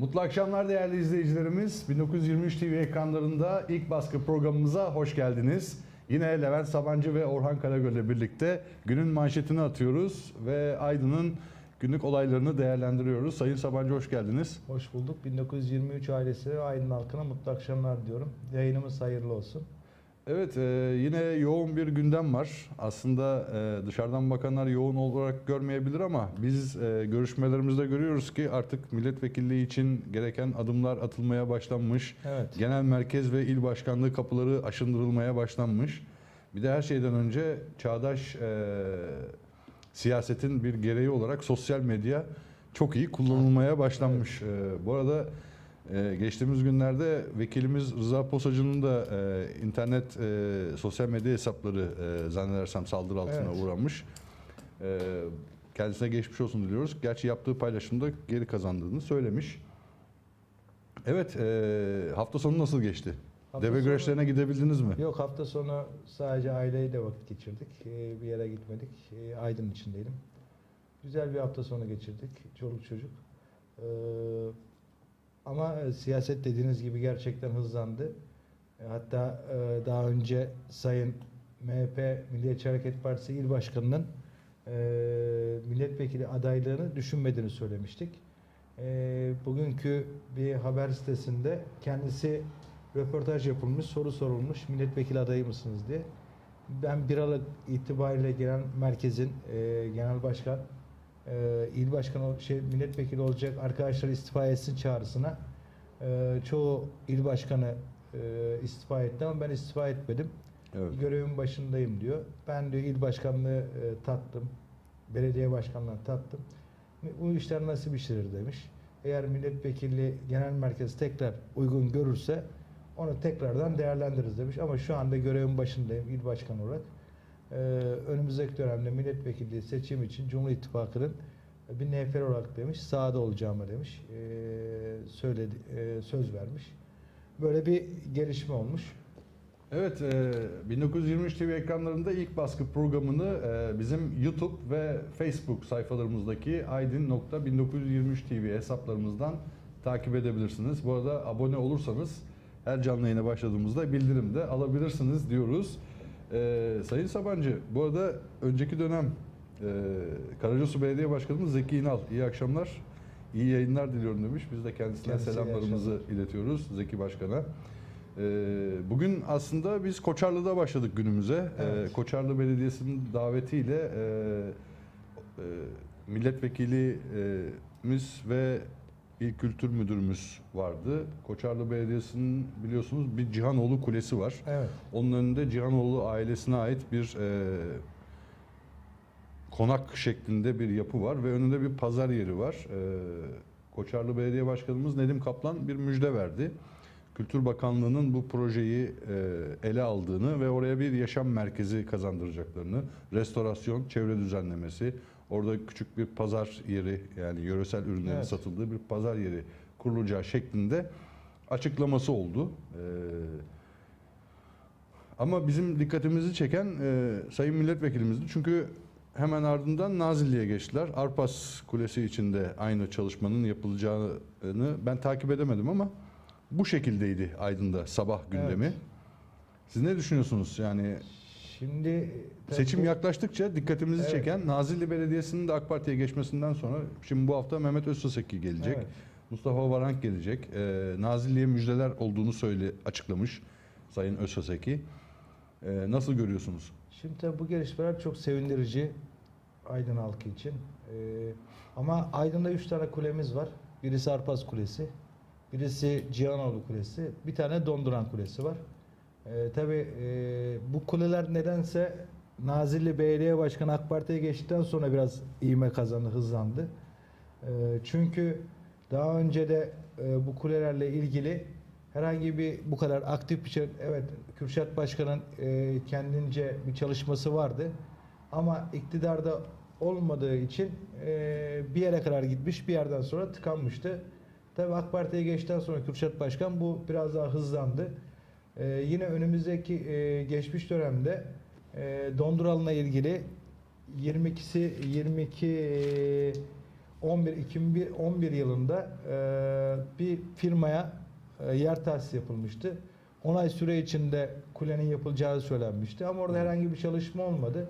Mutlu akşamlar değerli izleyicilerimiz. 1923 TV ekranlarında ilk baskı programımıza hoş geldiniz. Yine Levent Sabancı ve Orhan Karagöl ile birlikte günün manşetini atıyoruz ve Aydın'ın günlük olaylarını değerlendiriyoruz. Sayın Sabancı hoş geldiniz. Hoş bulduk. 1923 ailesi ve Aydın halkına mutlu akşamlar diyorum. Yayınımız hayırlı olsun. Evet e, yine yoğun bir gündem var. Aslında e, dışarıdan bakanlar yoğun olarak görmeyebilir ama biz e, görüşmelerimizde görüyoruz ki artık milletvekilliği için gereken adımlar atılmaya başlanmış. Evet. Genel merkez ve il başkanlığı kapıları aşındırılmaya başlanmış. Bir de her şeyden önce çağdaş e, siyasetin bir gereği olarak sosyal medya çok iyi kullanılmaya başlanmış. E, bu arada e, geçtiğimiz günlerde vekilimiz Rıza Posacı'nın da e, internet e, sosyal medya hesapları e, zannedersem saldırı altına Evet. uğramış. E, kendisine geçmiş olsun diliyoruz. Gerçi yaptığı paylaşımda geri kazandığını söylemiş. Evet, e, hafta sonu nasıl geçti? Hafta Deve sonu- güreşlerine gidebildiniz mi? Yok hafta sonu sadece aileyle vakit geçirdik. Ee, Bir yere gitmedik. Ee, Aydın içindeydim. Güzel bir hafta sonu geçirdik. Çoluk çocuk. Ee, Ama e, siyaset dediğiniz gibi gerçekten hızlandı. E, Hatta e, daha önce Sayın MHP Milliyetçi Hareket Partisi İl Başkanı'nın milletvekili adaylığını düşünmediğini söylemiştik. Bugünkü bir haber sitesinde kendisi röportaj yapılmış, soru sorulmuş, milletvekili adayı mısınız diye. Ben bir Aralık itibariyle genel merkezin genel başkan, e, il başkanı, şey, milletvekili olacak arkadaşlar istifa etsin çağrısına e, çoğu il başkanı e, istifa etti ama ben istifa etmedim. Evet. Görevimin başındayım diyor. Ben diyor il başkanlığı e, tattım. Belediye başkanlığını tattım. Bu işler nasıl işler demiş. Eğer milletvekili genel merkez tekrar uygun görürse onu tekrardan değerlendiririz demiş. Ama şu anda görevin başındayım il başkanı olarak. Ee, önümüzdeki dönemde milletvekilliği seçim için Cumhur İttifakı'nın bir nefer olarak demiş, sahada olacağımı demiş, ee, söyledi, ee, söz vermiş. Böyle bir gelişme olmuş. Evet, e, 1923 TV ekranlarında ilk baskı programını e, bizim YouTube ve Facebook sayfalarımızdaki aydin.1923 TV hesaplarımızdan takip edebilirsiniz. Bu arada abone olursanız her canlı yayına başladığımızda bildirim de alabilirsiniz diyoruz. E, Sayın Sabancı, bu arada önceki dönem e, Karacasu Belediye Başkanımız Zeki İnal, iyi akşamlar, iyi yayınlar diliyorum demiş. Biz de kendisine iyi selamlarımızı iletiyoruz Zeki Başkan'a. Ee, Bugün aslında biz Koçarlı'da başladık günümüze. Evet. Ee, Koçarlı Belediyesi'nin davetiyle e, e, milletvekilimiz ve İl Kültür Müdürümüz vardı. Koçarlı Belediyesi'nin biliyorsunuz bir Cihanoğlu Kulesi var. Evet. Onun önünde Cihanoğlu ailesine ait bir e, konak şeklinde bir yapı var ve önünde bir pazar yeri var. E, Koçarlı Belediye Başkanımız Nedim Kaplan bir müjde verdi. Kültür Bakanlığı'nın bu projeyi e, ele aldığını ve oraya bir yaşam merkezi kazandıracaklarını, restorasyon, çevre düzenlemesi, orada küçük bir pazar yeri yani yöresel ürünlerin Evet. satıldığı bir pazar yeri kurulacağı şeklinde açıklaması oldu. E, ama bizim dikkatimizi çeken e, Sayın Milletvekilimizdi. Çünkü hemen ardından Nazilli'ye geçtiler. Arpas Kulesi içinde aynı çalışmanın yapılacağını ben takip edemedim ama bu şekildeydi Aydın'da sabah gündemi. Evet. Siz ne düşünüyorsunuz? Yani Şimdi seçim bu- yaklaştıkça dikkatimizi Evet. çeken Nazilli Belediyesi'nin de AK Parti'ye geçmesinden sonra şimdi bu hafta Mehmet Özsoseki gelecek. Evet. Mustafa Varank gelecek. Ee, Nazilli'ye müjdeler olduğunu söyle açıklamış Sayın Özsoseki. Ee, nasıl görüyorsunuz? Şimdi tabii bu gelişmeler çok sevindirici Aydın halkı için. Ee, ama Aydın'da üç tane kulemiz var. Birisi Arpaz Kulesi, birisi Cihanoğlu Kulesi, bir tane Donduran Kulesi var. Ee, tabii e, bu kuleler nedense Nazilli Belediye Başkanı AK Parti'ye geçtikten sonra biraz ivme kazandı, hızlandı. Ee, çünkü daha önce de e, bu kulelerle ilgili herhangi bir bu kadar aktif bir şey, evet Kürşat Başkan'ın e, kendince bir çalışması vardı. Ama iktidarda olmadığı için e, bir yere kadar gitmiş, bir yerden sonra tıkanmıştı. Tabii AK Parti'ye geçtikten sonra Kürşat Başkan bu biraz daha hızlandı. E, yine önümüzdeki e, geçmiş dönemde e, Dondural'la ilgili 22'si 22 e, 11 2011 yılında e, bir firmaya e, yer tahsis yapılmıştı. 10 ay süre içinde kulenin yapılacağı söylenmişti ama orada herhangi bir çalışma olmadı.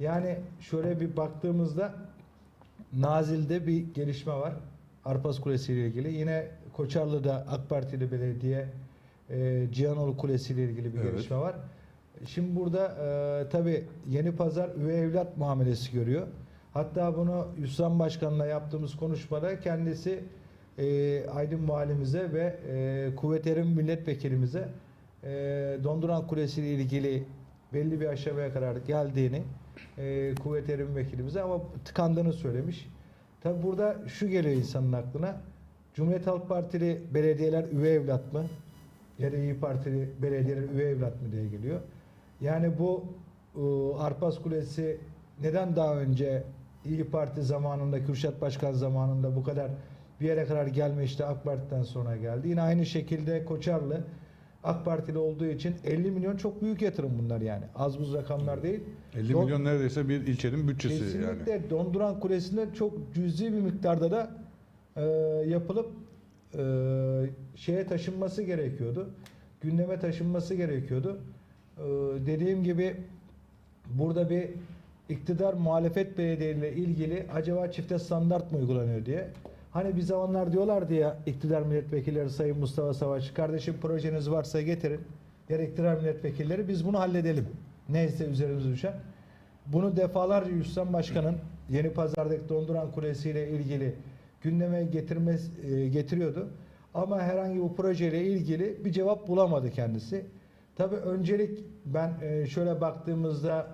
Yani şöyle bir baktığımızda Nazil'de bir gelişme var. Arpas Kulesi ile ilgili. Yine Koçarlı'da AK Partili belediye e, Cihanoğlu Kulesi ile ilgili bir Evet. gelişme var. Şimdi burada e, tabi Yeni Pazar üvey evlat muamelesi görüyor. Hatta bunu Hüsran Başkan'la yaptığımız konuşmada kendisi e, Aydın Valimize ve e, Kuvveterin Milletvekilimize e, Donduran Kulesi ile ilgili belli bir aşamaya kadar geldiğini e, Kuvveterin Vekilimize ama tıkandığını söylemiş. Tabi burada şu geliyor insanın aklına. Cumhuriyet Halk Partili belediyeler üvey evlat mı? Ya da İyi Partili belediyeler üvey evlat mı diye geliyor. Yani bu e, Arpas Kulesi neden daha önce İyi Parti zamanında, Kürşat Başkan zamanında bu kadar bir yere kadar gelmişti AK Parti'den sonra geldi. Yine aynı şekilde Koçarlı AK Partili olduğu için 50 milyon çok büyük yatırım bunlar yani. Az buz rakamlar değil. 50 Don- milyon neredeyse bir ilçenin bütçesi Kesinlikle yani. Donduran Kulesi'nde çok cüzi bir miktarda da e, yapılıp şeye taşınması gerekiyordu. Gündeme taşınması gerekiyordu. E, dediğim gibi burada bir iktidar muhalefet belediyeyle ilgili acaba çifte standart mı uygulanıyor diye. Hani bir zamanlar diyorlardı ya iktidar milletvekilleri Sayın Mustafa Savaş kardeşim projeniz varsa getirin. Da iktidar milletvekilleri biz bunu halledelim. Neyse üzerimize düşen. Bunu defalarca Hüsam Başkan'ın Yeni Pazar'daki Donduran Kulesi ile ilgili gündeme getirmez, e, getiriyordu. Ama herhangi bu projeyle ilgili bir cevap bulamadı kendisi. Tabii öncelik ben e, şöyle baktığımızda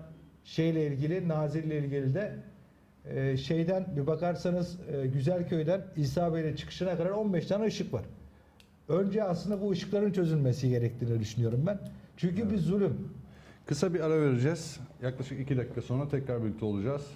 şeyle ilgili, Nazil'le ilgili de e, şeyden bir bakarsanız e, Güzelköy'den İsa Bey'le çıkışına kadar 15 tane ışık var. Önce aslında bu ışıkların çözülmesi gerektiğini düşünüyorum ben. Çünkü bir zulüm. Kısa bir ara vereceğiz. Yaklaşık 2 dakika sonra tekrar birlikte olacağız.